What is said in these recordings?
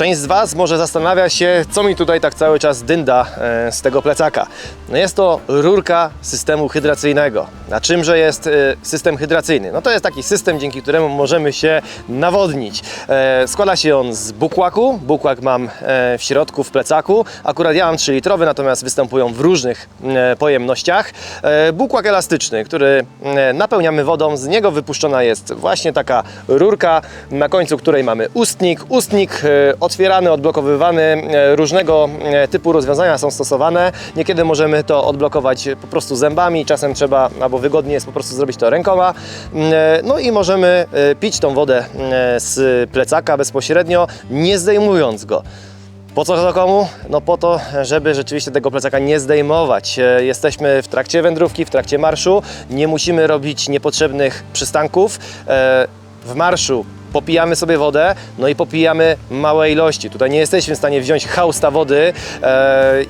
Część z Was może zastanawia się, co mi tutaj tak cały czas dynda e, z tego plecaka. No jest to rurka systemu hydracyjnego. A czymże jest e, system hydracyjny? No to jest taki system, dzięki któremu możemy się nawodnić. E, Składa się on z bukłaku. Bukłak mam e, w środku, w plecaku. Akurat ja mam 3-litrowy, natomiast występują w różnych e, pojemnościach. Bukłak elastyczny, który napełniamy wodą. Z niego wypuszczona jest właśnie taka rurka, na końcu której mamy ustnik. Ustnik otwierany, odblokowywany. Różnego typu rozwiązania są stosowane. Niekiedy możemy to odblokować po prostu zębami, czasem trzeba, albo wygodnie jest po prostu zrobić to rękoma. E, No i możemy e, pić tą wodę e, z plecaka bezpośrednio, nie zdejmując go. Po co to komu? No po to, żeby rzeczywiście tego plecaka nie zdejmować. Jesteśmy w trakcie wędrówki, w trakcie marszu, nie musimy robić niepotrzebnych przystanków. W marszu popijamy sobie wodę, no i popijamy małe ilości. Tutaj nie jesteśmy w stanie wziąć hausta wody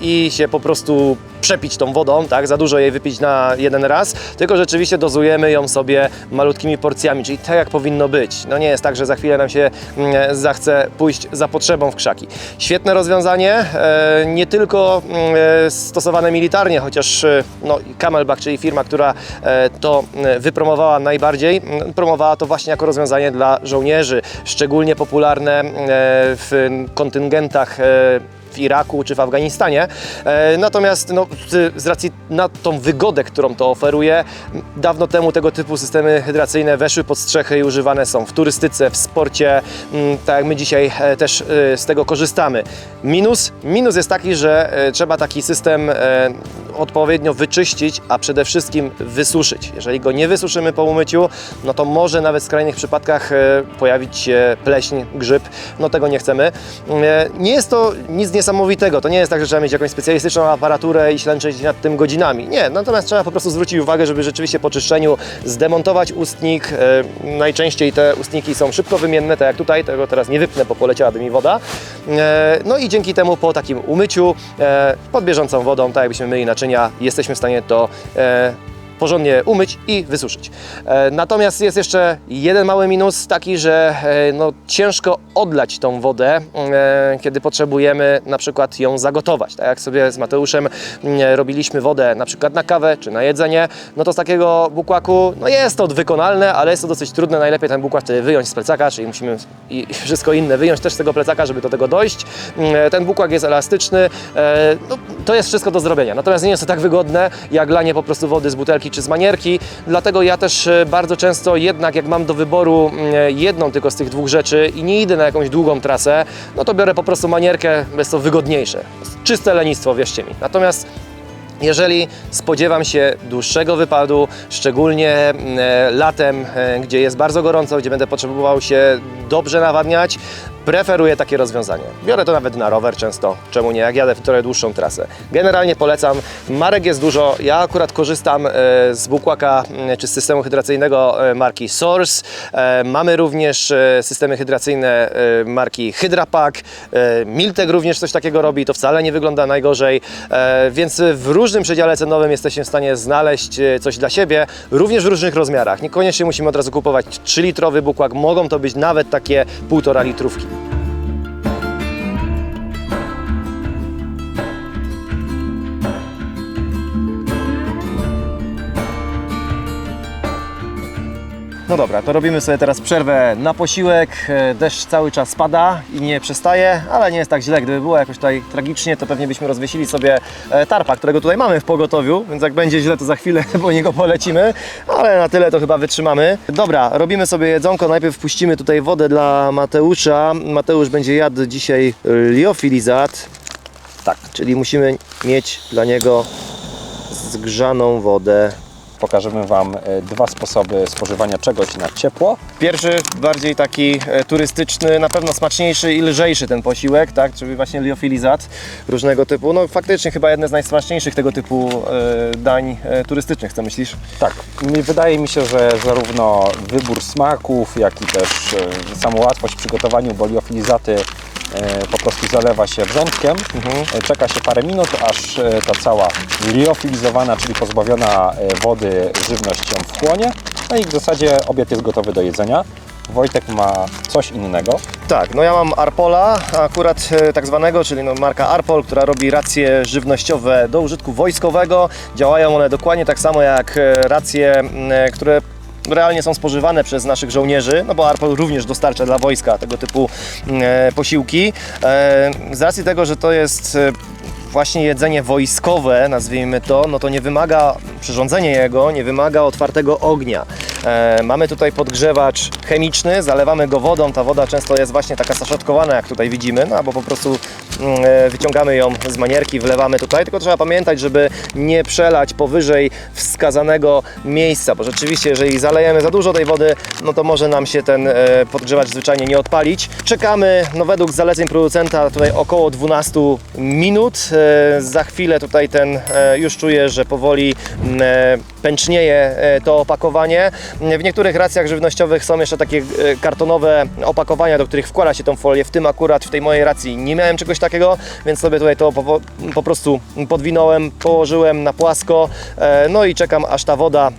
i się po prostu przepić tą wodą, tak, za dużo jej wypić na jeden raz, tylko rzeczywiście dozujemy ją sobie malutkimi porcjami, czyli tak jak powinno być. No nie jest tak, że za chwilę nam się mm, zachce pójść za potrzebą w krzaki. Świetne rozwiązanie, e, nie tylko mm, e, stosowane militarnie, chociaż e, no, Camelback, czyli firma, która e, to e, wypromowała najbardziej, mm, promowała to właśnie jako rozwiązanie dla żołnierzy, szczególnie popularne e, w kontyngentach e, w Iraku czy w Afganistanie. E, Natomiast no, z, racji na tą wygodę, którą to oferuje, dawno temu tego typu systemy hydracyjne weszły pod strzechy i używane są w turystyce, w sporcie, m, tak jak my dzisiaj e, też e, z tego korzystamy. Minus? Minus jest taki, że trzeba taki system odpowiednio wyczyścić, a przede wszystkim wysuszyć. Jeżeli go nie wysuszymy po umyciu, no to może nawet w skrajnych przypadkach e, pojawić się pleśń, grzyb. No tego nie chcemy. E, Nie jest to nic niesamowitego. To nie jest tak, że trzeba mieć jakąś specjalistyczną aparaturę i ślęczyć nad tym godzinami. Nie, natomiast trzeba po prostu zwrócić uwagę, żeby rzeczywiście po czyszczeniu zdemontować ustnik. E, Najczęściej te ustniki są szybko wymienne, tak jak tutaj, tego teraz nie wypnę, bo poleciałaby mi woda. No i dzięki temu po takim umyciu pod bieżącą wodą, tak jakbyśmy myli naczynia, jesteśmy w stanie to e, porządnie umyć i wysuszyć. E, Natomiast jest jeszcze jeden mały minus, taki, że e, no, ciężko odlać tą wodę, kiedy potrzebujemy na przykład ją zagotować. Tak jak sobie z Mateuszem mm, robiliśmy wodę na przykład na kawę czy na jedzenie, no to z takiego bukłaku no jest to wykonalne, ale jest to dosyć trudne. Najlepiej ten bukłak wtedy wyjąć z plecaka, czyli musimy i wszystko inne wyjąć też z tego plecaka, żeby do tego dojść. Mm, Ten bukłak jest elastyczny, no, to jest wszystko do zrobienia. Natomiast nie jest to tak wygodne, jak lanie po prostu wody z butelki czy z manierki. Dlatego ja też e, bardzo często jednak jak mam do wyboru mm, jedną tylko z tych dwóch rzeczy i nie idę na jakąś długą trasę, no to biorę po prostu manierkę, jest to wygodniejsze. Czyste lenistwo, wierzcie mi. Natomiast jeżeli spodziewam się dłuższego wypadu, szczególnie e, latem, e, gdzie jest bardzo gorąco, gdzie będę potrzebował się dobrze nawadniać, preferuję takie rozwiązanie. Biorę to nawet na rower często, czemu nie, jak jadę w trochę dłuższą trasę. Generalnie polecam, marek jest dużo, ja akurat korzystam e, z bukłaka m, czy z systemu hydracyjnego e, marki Source. E, Mamy również e, systemy hydracyjne e, marki Hydrapack, e, Miltek również coś takiego robi, to wcale nie wygląda najgorzej, e, więc w różnym przedziale cenowym jesteście w stanie znaleźć e, coś dla siebie, również w różnych rozmiarach. Niekoniecznie musimy od razu kupować 3-litrowy bukłak, mogą to być nawet takie 1,5 litrówki. No dobra, to robimy sobie teraz przerwę na posiłek. E, Deszcz cały czas pada i nie przestaje, ale nie jest tak źle. Gdyby było jakoś tutaj tragicznie, to pewnie byśmy rozwiesili sobie e, tarpa, którego tutaj mamy w pogotowiu, więc jak będzie źle, to za chwilę po niego polecimy, ale na tyle to chyba wytrzymamy. Dobra, robimy sobie jedzonko. Najpierw wpuścimy tutaj wodę dla Mateusza. Mateusz będzie jadł dzisiaj liofilizat. Tak, czyli musimy mieć dla niego zgrzaną wodę. Pokażemy Wam e, dwa sposoby spożywania czegoś na ciepło. Pierwszy, bardziej taki e, turystyczny, na pewno smaczniejszy i lżejszy ten posiłek, tak, czyli właśnie liofilizat różnego typu. No faktycznie chyba jedne z najsmaczniejszych tego typu e, dań turystycznych, co myślisz? Tak, wydaje mi się, że zarówno wybór smaków, jak i też sama łatwość w przygotowaniu, bo liofilizaty po prostu zalewa się wrzątkiem, e, czeka się parę minut, aż e, ta cała liofilizowana, czyli pozbawiona e, wody żywność ją wchłonie, no i w zasadzie obiad jest gotowy do jedzenia. Wojtek ma coś innego. Tak, no ja mam Arpola, akurat e, tak zwanego, czyli no marka Arpol, która robi racje żywnościowe do użytku wojskowego. Działają one dokładnie tak samo jak e, racje, e, które realnie są spożywane przez naszych żołnierzy, no bo Arpol również dostarcza dla wojska tego typu m, e, posiłki. E, Z racji tego, że to jest e, właśnie jedzenie wojskowe, nazwijmy to, no to nie wymaga, przyrządzenie jego nie wymaga otwartego ognia. E, mamy tutaj podgrzewacz chemiczny, zalewamy go wodą, ta woda często jest właśnie taka saszatkowana, jak tutaj widzimy, no albo po prostu mm, e, wyciągamy ją z manierki, wlewamy tutaj, tylko trzeba pamiętać, żeby nie przelać powyżej wskazanego miejsca, bo rzeczywiście, jeżeli zalejemy za dużo tej wody, no to może nam się ten e, podgrzewacz zwyczajnie nie odpalić. Czekamy, no według zaleceń producenta tutaj około 12 minut. Za chwilę tutaj ten już czuję, że powoli m, e, pęcznieje to opakowanie. W niektórych racjach żywnościowych są jeszcze takie e, kartonowe opakowania, do których wkłada się tą folię. W tym akurat, w tej mojej racji nie miałem czegoś takiego, więc sobie tutaj to po, po prostu podwinąłem, położyłem na płasko, e, no i czekam aż ta woda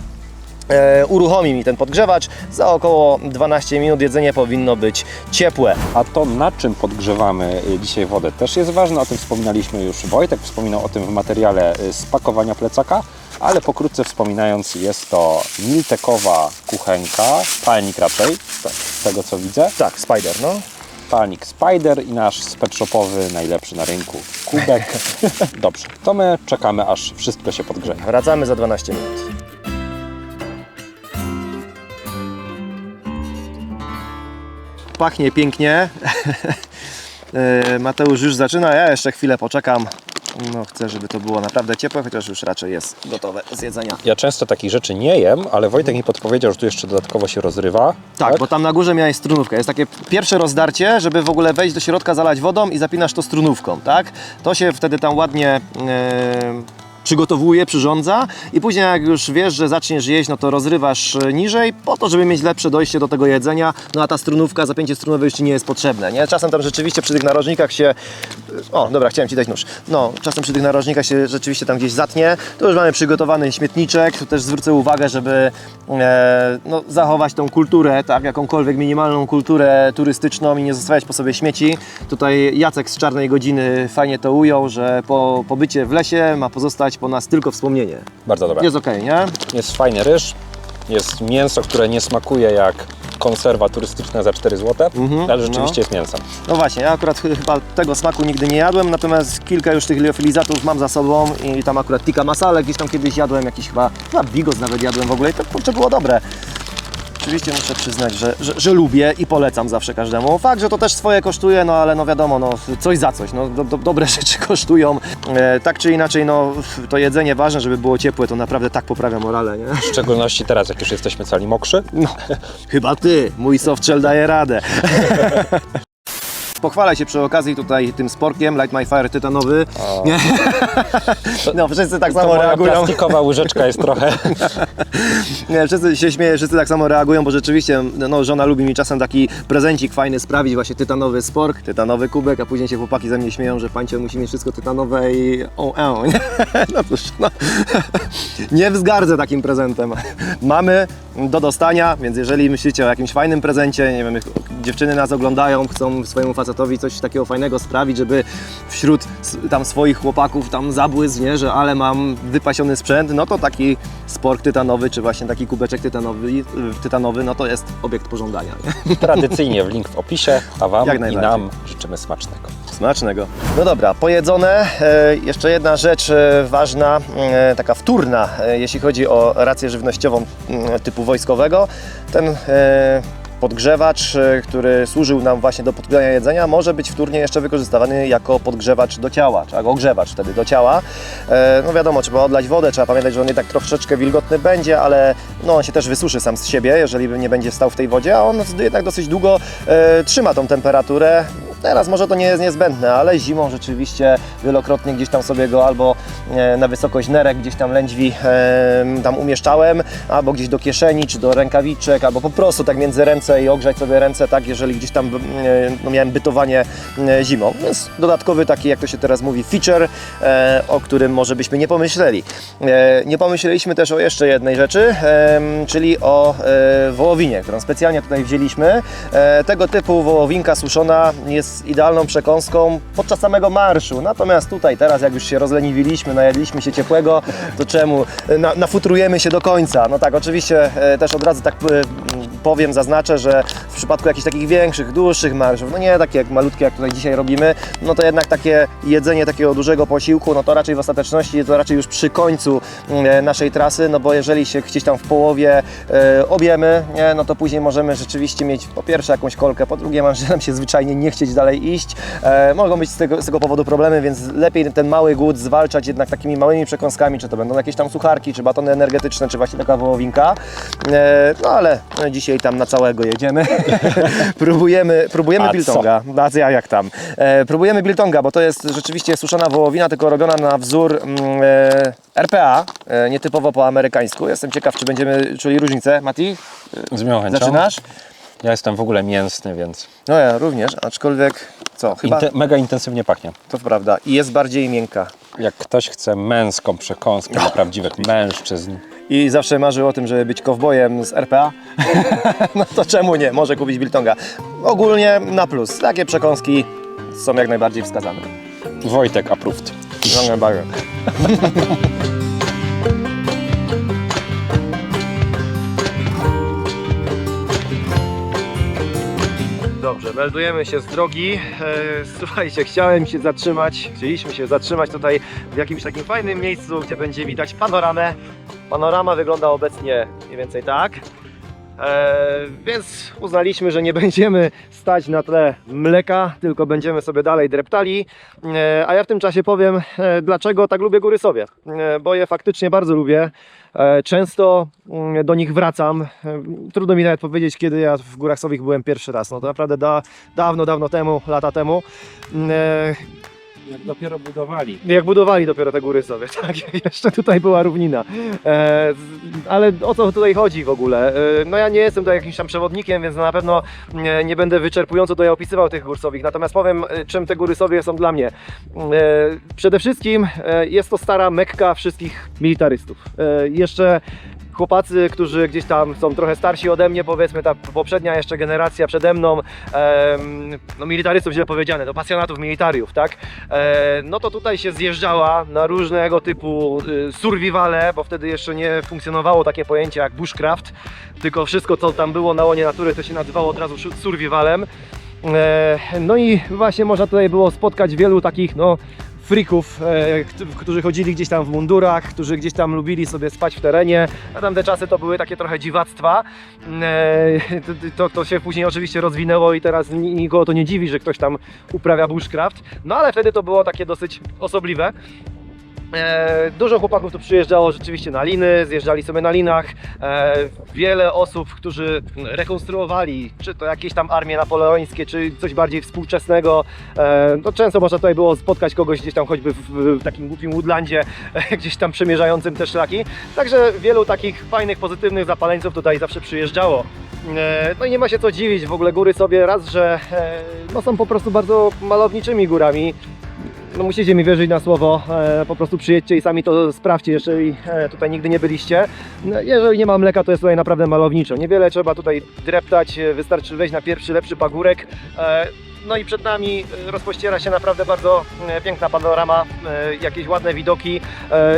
e, uruchomi mi ten podgrzewacz. Za około 12 minut jedzenie powinno być ciepłe. A to, na czym podgrzewamy dzisiaj wodę, też jest ważne. O tym wspominaliśmy już. Wojtek wspominał o tym w materiale z pakowania plecaka, ale pokrótce wspominając, jest to miltekowa kuchenka, palnik raczej, z- z tego co widzę. Tak, Spider, no. Palnik Spider i nasz speczopowy, najlepszy na rynku, kubek. Dobrze, to my czekamy, aż wszystko się podgrzeje. Wracamy za 12 minut. Pachnie pięknie. E, Mateusz już zaczyna, ja jeszcze chwilę poczekam. No, chcę, żeby to było naprawdę ciepłe, chociaż już raczej jest gotowe z jedzenia. Ja często takich rzeczy nie jem, ale Wojtek mi podpowiedział, że tu jeszcze dodatkowo się rozrywa. Tak, bo tam na górze miałeś strunówkę. Jest takie pierwsze rozdarcie, żeby w ogóle wejść do środka, zalać wodą i zapinasz to strunówką, tak? To się wtedy tam ładnie e, przygotowuje, przyrządza i później jak już wiesz, że zaczniesz jeść, no to rozrywasz e, niżej po to, żeby mieć lepsze dojście do tego jedzenia, no a ta strunówka, zapięcie strunowe już Ci nie jest potrzebne, nie? Czasem tam rzeczywiście przy tych narożnikach się... O, dobra, chciałem Ci dać nóż. No, czasem przy tych narożnikach się rzeczywiście tam gdzieś zatnie. Tu już mamy przygotowany śmietniczek, tu też zwrócę uwagę, żeby e, no, zachować tą kulturę, tak, jakąkolwiek minimalną kulturę turystyczną i nie zostawiać po sobie śmieci. Tutaj Jacek z Czarnej Godziny fajnie to ujął, że po pobycie w lesie ma pozostać po nas tylko wspomnienie. Bardzo dobra. Jest okej, nie? Jest fajny ryż, jest mięso, które nie smakuje jak konserwa turystyczna za 4 zł, Mhm, ale rzeczywiście no. jest mięsem. No właśnie, ja akurat ch- chyba tego smaku nigdy nie jadłem, natomiast kilka już tych liofilizatów mam za sobą i tam akurat tikka masala gdzieś tam kiedyś jadłem, jakiś chyba, chyba bigos nawet jadłem w ogóle i to kurczę było dobre. Oczywiście muszę przyznać, że, że, że lubię i polecam zawsze każdemu. Fakt, że to też swoje kosztuje, no ale no wiadomo, no coś za coś, no do, do, dobre rzeczy kosztują. E, tak czy inaczej, no to jedzenie ważne, żeby było ciepłe, to naprawdę tak poprawia morale, nie? W szczególności teraz, jak już jesteśmy cali mokrzy. No, chyba ty, mój softshell daje radę. Pochwalę się przy okazji tutaj tym sporkiem Light My Fire tytanowy. Nie? No wszyscy tak To samo moja reagują. plastikowa łyżeczka jest trochę... Nie, wszyscy się śmieją, wszyscy tak samo reagują, bo rzeczywiście no, żona lubi mi czasem taki prezencik fajny sprawić, właśnie tytanowy spork, tytanowy kubek, a później się chłopaki ze mnie śmieją, że pańcie musi mieć wszystko tytanowe i o, e, nie? No cóż, no. nie wzgardzę takim prezentem. Mamy do dostania, więc jeżeli myślicie o jakimś fajnym prezencie, nie wiem, dziewczyny nas oglądają, chcą swojemu facetowi coś takiego fajnego sprawić, żeby wśród tam swoich chłopaków tam zabłysk, nie, że ale mam wypasiony sprzęt, no to taki spork tytanowy, czy właśnie taki kubeczek tytanowy, tytanowy no to jest obiekt pożądania. Nie? Tradycyjnie w link w opisie, a Wam i nam życzymy smacznego. Smacznego. No dobra, pojedzone. E, jeszcze jedna rzecz e, ważna, e, taka wtórna, jeśli chodzi o rację żywnościową typu wojskowego. Ten podgrzewacz, e, który służył nam właśnie do podgrzania jedzenia, może być wtórnie jeszcze wykorzystywany jako podgrzewacz do ciała, czy ogrzewacz wtedy do ciała. E, no wiadomo, trzeba odlać wodę, trzeba pamiętać, że on jednak troszeczkę wilgotny będzie, ale no, on się też wysuszy sam z siebie, jeżeli nie będzie stał w tej wodzie, a on jednak dosyć długo e, trzyma tą temperaturę. Teraz może to nie jest niezbędne, ale zimą rzeczywiście wielokrotnie gdzieś tam sobie go albo e, na wysokość nerek gdzieś tam lędźwi e, tam umieszczałem, albo gdzieś do kieszeni, czy do rękawiczek, albo po prostu tak między ręce i ogrzać sobie ręce, tak, jeżeli gdzieś tam e, no, miałem bytowanie zimą. Więc dodatkowy taki, jak to się teraz mówi, feature, o którym może byśmy nie pomyśleli. Nie pomyśleliśmy też o jeszcze jednej rzeczy, czyli o wołowinie, którą specjalnie tutaj wzięliśmy. Tego typu wołowinka suszona jest idealną przekąską podczas samego marszu. Natomiast tutaj teraz, jak już się rozleniwiliśmy, najedliśmy się ciepłego, to czemu? Na, nafutrujemy się do końca. No tak, oczywiście e, też od razu tak e, powiem, zaznaczę, że w przypadku jakichś takich większych, dłuższych marszów, no nie takie jak malutkie, jak tutaj dzisiaj robimy, no to jednak takie jedzenie takiego dużego posiłku, no to raczej w ostateczności, to raczej już przy końcu e, naszej trasy, no bo jeżeli się gdzieś tam w połowie e, objemy, nie, no to później możemy rzeczywiście mieć po pierwsze jakąś kolkę, po drugie może nam się zwyczajnie nie chcieć dalej iść. E, mogą być z tego, z tego powodu problemy, więc lepiej ten mały głód zwalczać jednak takimi małymi przekąskami, czy to będą jakieś tam sucharki, czy batony energetyczne, czy właśnie taka wołowinka. No ale dzisiaj tam na całego jedziemy. próbujemy próbujemy A co? biltonga. A ja jak tam. E, próbujemy biltonga, bo to jest rzeczywiście suszona wołowina, tylko robiona na wzór mm, e, RPA, e, nietypowo po amerykańsku. Jestem ciekaw, czy będziemy czuli różnicę. Mati, Z miłą chęcią. zaczynasz? Ja jestem w ogóle mięsny, więc No ja również, aczkolwiek co, chyba mega intensywnie pachnie. to prawda. I jest bardziej miękka. Jak ktoś chce męską przekąskę dla prawdziwych mężczyzn, I zawsze marzył o tym, żeby być kowbojem z RPA. no to czemu nie? Może kupić biltonga. Ogólnie na plus. Takie przekąski są jak najbardziej wskazane. Wojtek approved. Dziękuję Dobrze, meldujemy się z drogi. E, Słuchajcie, chciałem się zatrzymać, chcieliśmy się zatrzymać tutaj w jakimś takim fajnym miejscu, gdzie będzie widać panoramę. Panorama wygląda obecnie mniej więcej tak. E, więc uznaliśmy, że nie będziemy stać na tle mleka, tylko będziemy sobie dalej dreptali. E, a ja w tym czasie powiem, e, dlaczego tak lubię góry sobie. E, bo je faktycznie bardzo lubię. E, często mm, do nich wracam. E, trudno mi nawet powiedzieć, kiedy ja w górach Sowich byłem pierwszy raz. No to naprawdę da, dawno, dawno temu, lata temu. E, Jak dopiero budowali. jak budowali dopiero te góry sobie, tak, jeszcze tutaj była równina. E, ale o co tutaj chodzi w ogóle? E, no ja nie jestem tutaj jakimś tam przewodnikiem, więc na pewno nie, nie będę wyczerpująco tutaj opisywał tych gór sowich, natomiast powiem, e, czym te góry sobie są dla mnie. E, przede wszystkim e, jest to stara mekka wszystkich militarystów. E, jeszcze chłopacy, którzy gdzieś tam są trochę starsi ode mnie, powiedzmy ta poprzednia jeszcze generacja przede mną, em, no militarystów źle powiedziane, to pasjonatów militariów, tak? E, no to tutaj się zjeżdżała na różnego typu y, survivale, bo wtedy jeszcze nie funkcjonowało takie pojęcie jak bushcraft, tylko wszystko co tam było na łonie natury to się nazywało od razu survivalem. E, no i właśnie można tutaj było spotkać wielu takich, no frików, e, kt- którzy chodzili gdzieś tam w mundurach, którzy gdzieś tam lubili sobie spać w terenie. A tamte czasy to były takie trochę dziwactwa. E, to, to, się później oczywiście rozwinęło i teraz ni- nikogo to nie dziwi, że ktoś tam uprawia bushcraft. No ale wtedy to było takie dosyć osobliwe. E, dużo chłopaków tu przyjeżdżało rzeczywiście na liny, zjeżdżali sobie na linach. E, wiele osób, którzy rekonstruowali, czy to jakieś tam armie napoleońskie, czy coś bardziej współczesnego. E, no często można tutaj było spotkać kogoś gdzieś tam choćby w, takim głupim Woodlandzie, gdzieś tam przemierzającym te szlaki. Także wielu takich fajnych, pozytywnych zapaleńców tutaj zawsze przyjeżdżało. No i nie ma się co dziwić, w ogóle góry sobie raz, że no są po prostu bardzo malowniczymi górami. No musicie mi wierzyć na słowo, e, po prostu przyjedźcie i sami to sprawdźcie, jeżeli e, tutaj nigdy nie byliście. No, jeżeli nie ma mleka, to jest tutaj naprawdę malowniczo. Niewiele trzeba tutaj dreptać, e, wystarczy wejść na pierwszy, lepszy pagórek. No i przed nami e, rozpościera się naprawdę bardzo e, piękna panorama, e, jakieś ładne widoki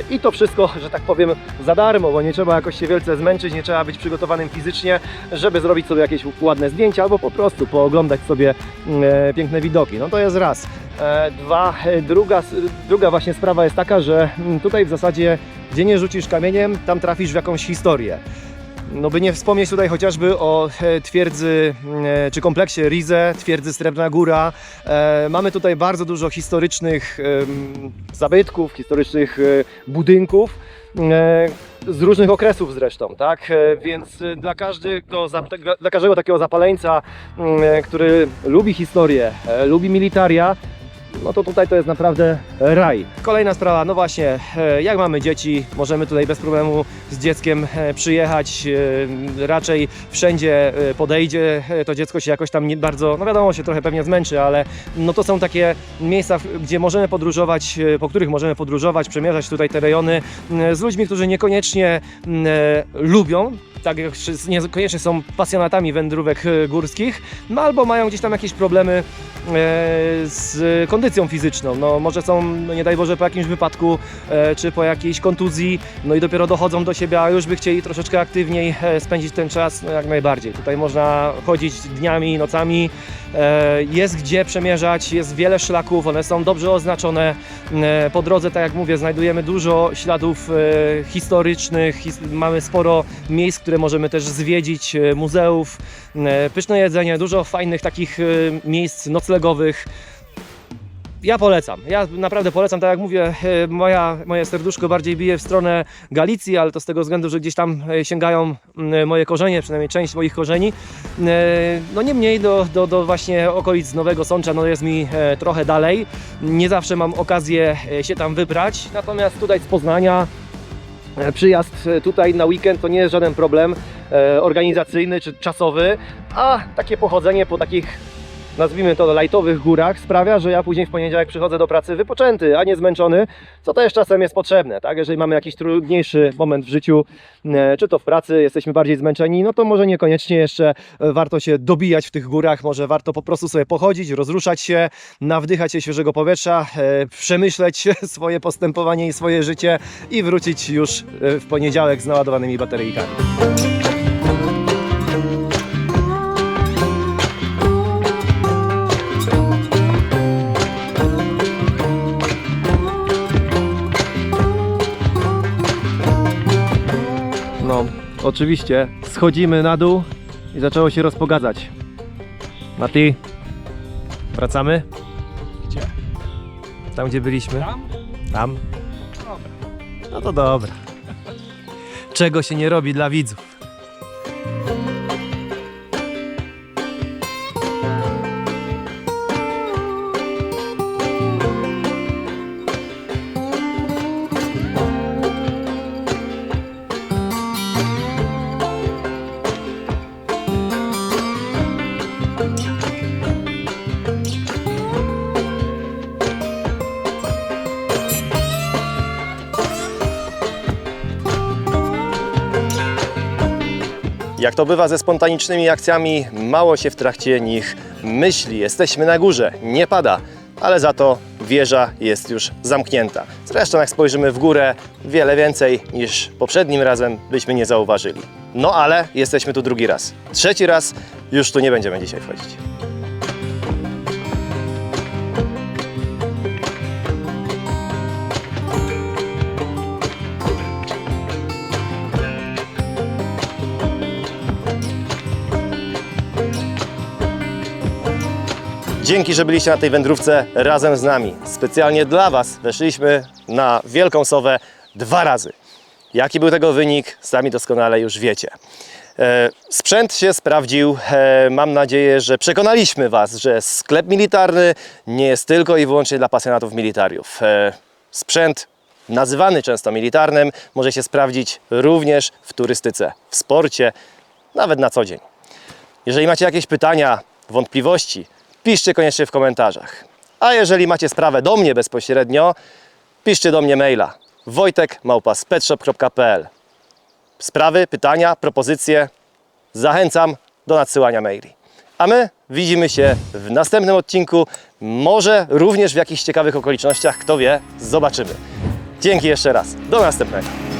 i to wszystko, że tak powiem, za darmo, bo nie trzeba jakoś się wielce zmęczyć, nie trzeba być przygotowanym fizycznie, żeby zrobić sobie jakieś ładne zdjęcia albo po prostu pooglądać sobie e, piękne widoki. No to jest raz. Dwa, druga, druga właśnie sprawa jest taka, że mm, tutaj w zasadzie gdzie nie rzucisz kamieniem, tam trafisz w jakąś historię. No by nie wspomnieć tutaj chociażby o e, twierdzy e, czy kompleksie Rize, twierdzy Srebrna Góra. E, Mamy tutaj bardzo dużo historycznych zabytków, historycznych budynków. z różnych okresów zresztą, tak? Więc dla każdego, za- dla- każdego takiego zapaleńca, mm, który lubi historię, lubi militaria, no to tutaj to jest naprawdę raj. Kolejna sprawa, no właśnie, e, jak mamy dzieci, możemy tutaj bez problemu z dzieckiem e, przyjechać, e, raczej wszędzie podejdzie, to dziecko się jakoś tam nie bardzo, no wiadomo, się trochę pewnie zmęczy, ale no to są takie miejsca, gdzie możemy podróżować, po których możemy podróżować, przemierzać tutaj te rejony z ludźmi, którzy niekoniecznie m, e, lubią tak jak niekoniecznie są pasjonatami wędrówek e, górskich, no albo mają gdzieś tam jakieś problemy e, z kondycją fizyczną. No może są, no nie daj Boże, po jakimś wypadku e, czy po jakiejś kontuzji, no i dopiero dochodzą do siebie, a już by chcieli troszeczkę aktywniej spędzić ten czas, no jak najbardziej. Tutaj można chodzić dniami, nocami, jest gdzie przemierzać, jest wiele szlaków, one są dobrze oznaczone. E, Po drodze, tak jak mówię, znajdujemy dużo śladów e, historycznych, his mamy sporo miejsc, które możemy też zwiedzić, e, muzeów, e, pyszne jedzenie, dużo fajnych takich e, miejsc noclegowych. Ja polecam. Ja naprawdę polecam, tak jak mówię, e, moja, moje serduszko bardziej bije w stronę Galicji, ale to z tego względu, że gdzieś tam e, sięgają m, moje korzenie, przynajmniej część moich korzeni. E, No niemniej do, do, do właśnie okolic Nowego Sącza no jest mi e, trochę dalej. Nie zawsze mam okazję e, się tam wybrać, natomiast tutaj z Poznania e, przyjazd e, tutaj na weekend to nie jest żaden problem e, organizacyjny czy czasowy, a takie pochodzenie po takich nazwijmy to lightowych górach sprawia, że ja później w poniedziałek przychodzę do pracy wypoczęty, a nie zmęczony, co też czasem jest potrzebne, tak? Jeżeli mamy jakiś trudniejszy moment w życiu, e, czy to w pracy, jesteśmy bardziej zmęczeni, no to może niekoniecznie jeszcze warto się dobijać w tych górach, może warto po prostu sobie pochodzić, rozruszać się, nawdychać się świeżego powietrza, e, przemyśleć swoje postępowanie i swoje życie i wrócić już e, w poniedziałek z naładowanymi bateryjkami. Oczywiście schodzimy na dół i zaczęło się rozpogadzać. Mati, wracamy? Gdzie? Tam, gdzie byliśmy? Tam? Tam? Dobra. No to dobra. Czego się nie robi dla widzów? Jak to bywa ze spontanicznymi akcjami, mało się w trakcie nich myśli. Jesteśmy na górze, nie pada, ale za to wieża jest już zamknięta. Zresztą jak spojrzymy w górę, wiele więcej niż poprzednim razem byśmy nie zauważyli. No ale jesteśmy tu drugi raz. Trzeci raz już tu nie będziemy dzisiaj wchodzić. Dzięki, że byliście na tej wędrówce razem z nami. Specjalnie dla Was weszliśmy na Wielką Sowę dwa razy. Jaki był tego wynik, sami doskonale już wiecie. E, Sprzęt się sprawdził. E, Mam nadzieję, że przekonaliśmy Was, że sklep militarny nie jest tylko i wyłącznie dla pasjonatów militariów. E, Sprzęt nazywany często militarnym może się sprawdzić również w turystyce, w sporcie, nawet na co dzień. Jeżeli macie jakieś pytania, wątpliwości, piszcie koniecznie w komentarzach. A jeżeli macie sprawę do mnie bezpośrednio, piszcie do mnie maila wojtek.małpa.spetshop.pl Sprawy, pytania, propozycje zachęcam do nadsyłania maili. A my widzimy się w następnym odcinku, może również w jakichś ciekawych okolicznościach, kto wie, zobaczymy. Dzięki jeszcze raz, do następnego.